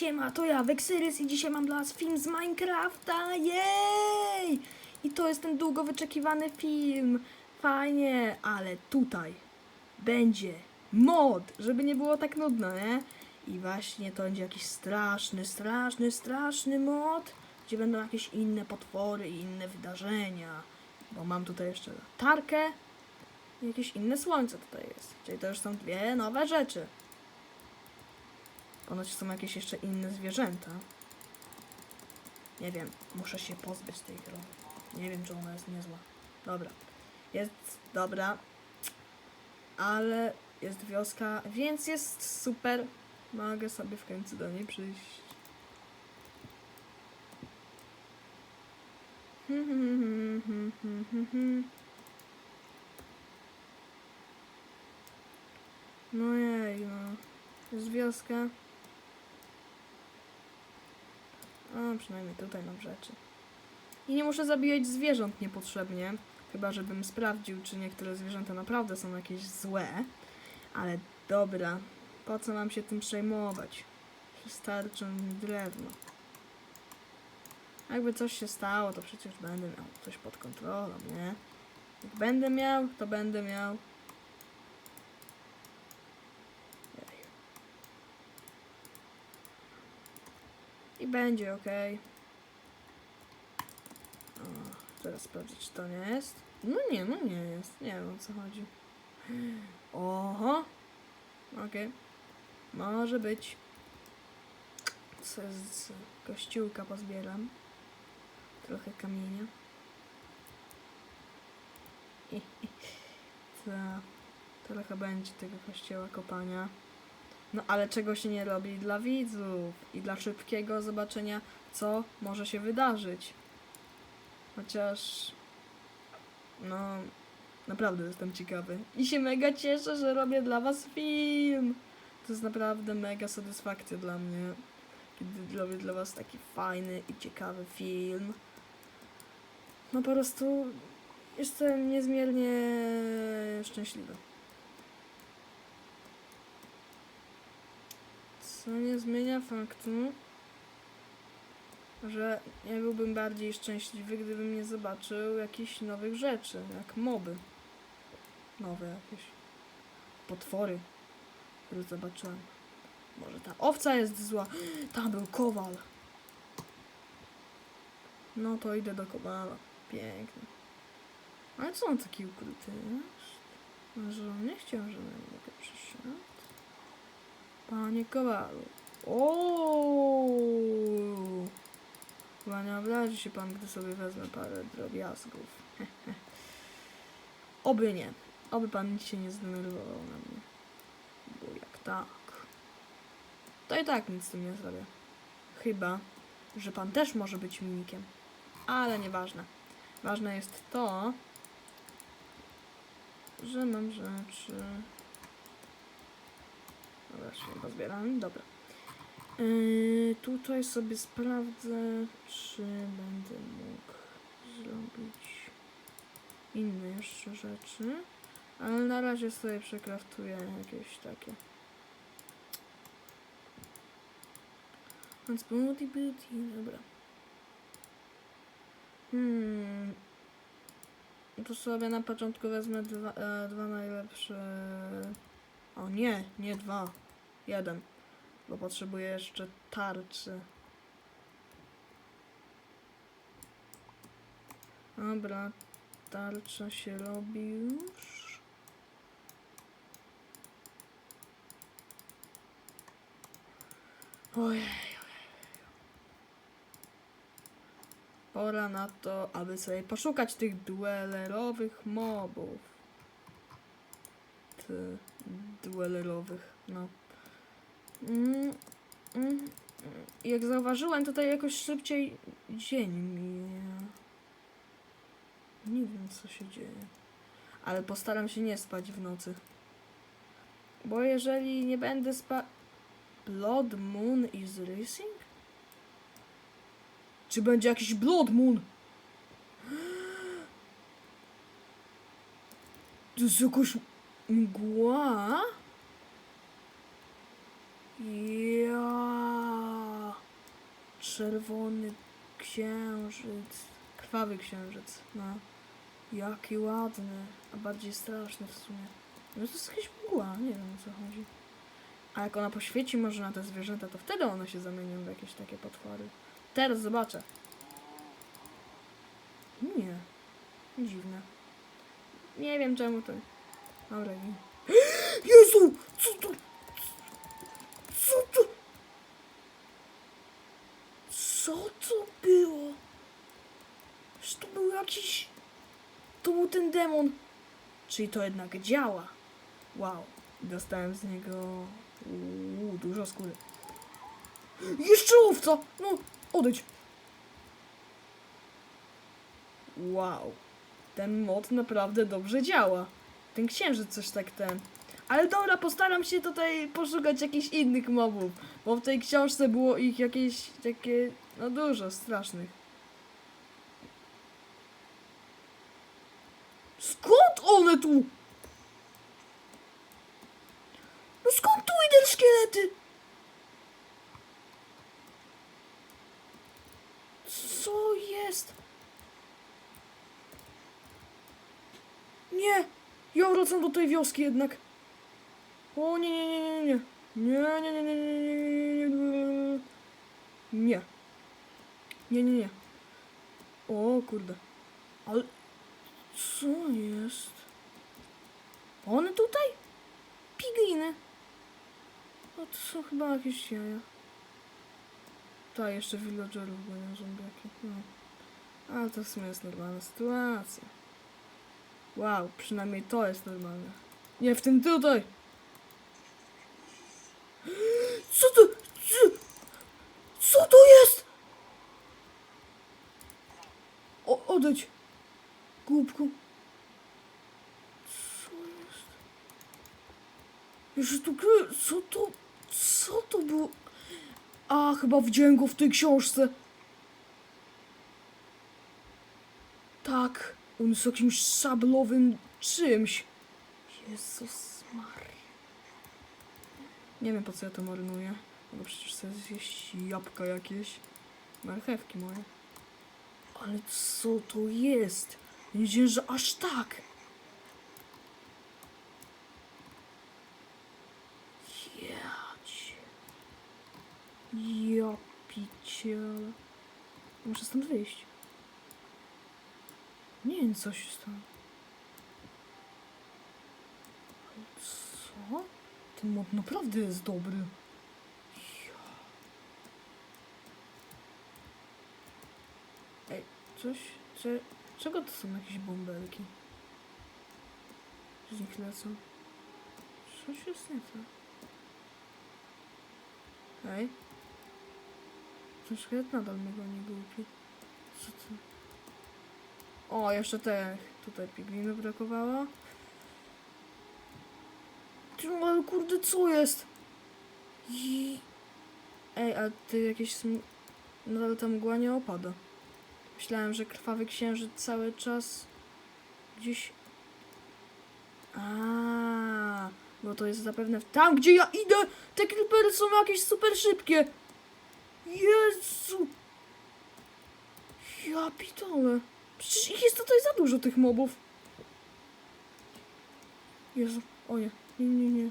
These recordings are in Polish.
Siema, to ja, Vexyrys i dzisiaj mam dla was film z Minecrafta, jej! I to jest ten długo wyczekiwany film, fajnie, ale tutaj będzie mod, żeby nie było tak nudno, nie? I właśnie to będzie jakiś straszny, straszny, straszny mod, gdzie będą jakieś inne potwory i inne wydarzenia, bo mam tutaj jeszcze latarkę i jakieś inne słońce tutaj jest, czyli to już są dwie nowe rzeczy. Ponoć są jakieś jeszcze inne zwierzęta. Nie wiem, muszę się pozbyć tej gry. Nie wiem, czy ona jest niezła. Dobra. Jest dobra. Ale jest wioska, więc jest super. Mogę sobie w końcu do niej przyjść. No jej, no. Jest wioska. A, przynajmniej tutaj mam rzeczy. I nie muszę zabijać zwierząt niepotrzebnie. Chyba, żebym sprawdził, czy niektóre zwierzęta naprawdę są jakieś złe. Ale dobra, po co mam się tym przejmować? Wystarczy mi drewno. Jakby coś się stało, to przecież będę miał coś pod kontrolą, nie? Jak będę miał, to będę miał. Będzie ok. O, teraz sprawdzić, czy to nie jest. No nie, no nie jest. Nie wiem o co chodzi. Oho. Okej. Może być. Co z kościółka pozbieram. Trochę kamienia. Ta, trochę będzie tego kościoła kopania. No ale czego się nie robi dla widzów i dla szybkiego zobaczenia, co może się wydarzyć. Chociaż. No, naprawdę jestem ciekawy. I się mega cieszę, że robię dla Was film. To jest naprawdę mega satysfakcja dla mnie, kiedy robię dla Was taki fajny i ciekawy film. No po prostu jestem niezmiernie szczęśliwy. Co nie zmienia faktu, że nie byłbym bardziej szczęśliwy, gdybym nie zobaczył jakichś nowych rzeczy, jak moby. Nowe jakieś potwory, które zobaczyłem. Może ta owca jest zła. Tam był kowal. No to idę do kowala. Pięknie. Ale co on taki ukryty jest? Może on nie chciał, żebym mogę przyszedł? Panie Kowalu. Ooo. Chyba nie obrazi się pan, gdy sobie wezmę parę drobiazgów. Oby nie. Oby pan nic się nie zdenerwował na mnie. Bo jak tak, to i tak nic z tym nie zrobię. Chyba, że pan też może być mimikiem. Ale nieważne. Ważne jest to, że mam rzeczy. Dobra, się pozbieram. Dobra. Yy, tutaj sobie sprawdzę, czy będę mógł zrobić inne jeszcze rzeczy. Ale na razie sobie przekraftuję jakieś takie. Więc booty booty, dobra. Hmm. To sobie na początku wezmę dwa, e, dwa najlepsze. O nie, nie dwa. Jeden. Bo potrzebuję jeszcze tarczy. Dobra, tarcza się robi już. Ojej, Pora na to, aby sobie poszukać tych duelerowych mobów. Ty, duelerowych, no. Mm, mm, jak zauważyłem, tutaj jakoś szybciej dzień mija. Nie wiem, co się dzieje. Ale postaram się nie spać w nocy. Bo jeżeli nie będę spać... Blood Moon is Racing? Czy będzie jakiś Blood Moon? To jest jakaś mgła? Ja. Czerwony księżyc. Krwawy księżyc. No. Jaki ładny. A bardziej straszny w sumie. No to jest jakaś mgła, nie wiem o co chodzi. A jak ona poświeci może na te zwierzęta, to wtedy one się zamienią w jakieś takie potwory. Teraz zobaczę. Nie. Dziwne. Nie wiem czemu to. Dobra, nie. Jezu! Co to? Co to? Co to było? Że to był jakiś... To był ten demon. Czyli to jednak działa. Wow. Dostałem z niego... Uuu, dużo skóry. Jeszcze owca! No, odejdź. Wow. Ten mod naprawdę dobrze działa. Ten księżyc coś tak ten. Ale dobra, postaram się tutaj poszukać jakichś innych mobów. Bo w tej książce było ich jakieś takie, no dużo, strasznych. Skąd one tu? No skąd tu idą szkielety? Co jest? Nie! Ja wracam do tej wioski jednak. O nie, nie, nie, nie, nie. Nie, nie, nie, nie, nie, nie, nie, nie. Nie. Nie, nie, nie. O kurde. Ale co jest? One tutaj? Pigwiny. O, to są chyba jakieś jaja. Ta, jeszcze villagerów gonią zombiaki. No. Ale to w sumie jest normalna sytuacja. Wow, przynajmniej to jest normalne. Nie w tym tutaj! Co to? Co, co to jest? O, odejdź! Głupku. Co jest? Jeszcze tu Co to? Co to było? A, chyba go w tej książce. Tak, on jest jakimś szablowym czymś. Jezus Maria. Nie wiem po co ja to marynuję. Bo przecież chcę zjeść jabłka jakieś. Marchewki moje. Ale co to jest? Nie wiedziałem, że aż tak. Jać. Ja piciele. Muszę stąd wyjść. Nie wiem, co się stało. Co? Ten mod naprawdę jest dobry. Ej, coś... Cze, czego to są jakieś bąbelki? Z nich lecą. Jest nie tak. Ej. Ten szkielet nadal mnie goni głupi. Co to? O, jeszcze te tutaj pigwiny brakowało. Ale kurde, co jest? I... Ej, a ty jakieś. Nadal ta mgła nie opada. Myślałem, że krwawy księżyc cały czas gdzieś... A, bo to jest zapewne tam, gdzie ja idę! Te creepery są jakieś super szybkie! Jezu! Ja pitole. Przecież ich jest tutaj za dużo, tych mobów. Jezu, o nie, nie, nie,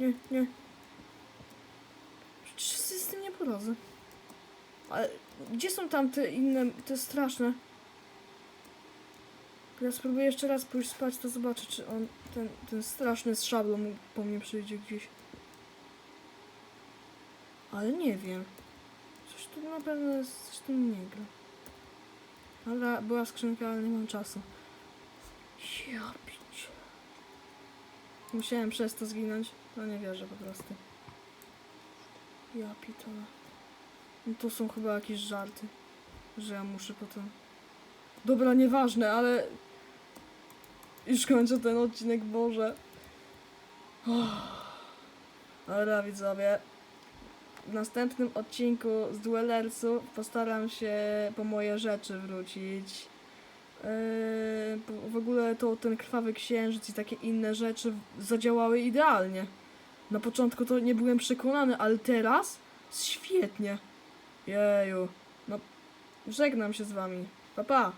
nie. Nie. Przecież z tym nie poradzę. Ale gdzie są tam te inne, te straszne? Ja spróbuję jeszcze raz pójść spać, to zobaczę, czy on, ten, ten straszny z szablą po mnie przyjdzie gdzieś. Ale nie wiem. Coś tu na pewno jest, coś tu nie gra. Dobra, była skrzynka, ale nie mam czasu. Ja picie. Musiałem przez to zginąć. No nie wierzę po prostu. Ja pitole. No to są chyba jakieś żarty. Że ja muszę potem... Dobra, nieważne, ale... Już kończę ten odcinek, Boże. Dobra, widzowie. W następnym odcinku z Duelersu postaram się po moje rzeczy wrócić. Yy, w ogóle to ten krwawy księżyc i takie inne rzeczy zadziałały idealnie. Na początku to nie byłem przekonany, ale teraz świetnie. Jeju. No, żegnam się z wami. Pa, pa.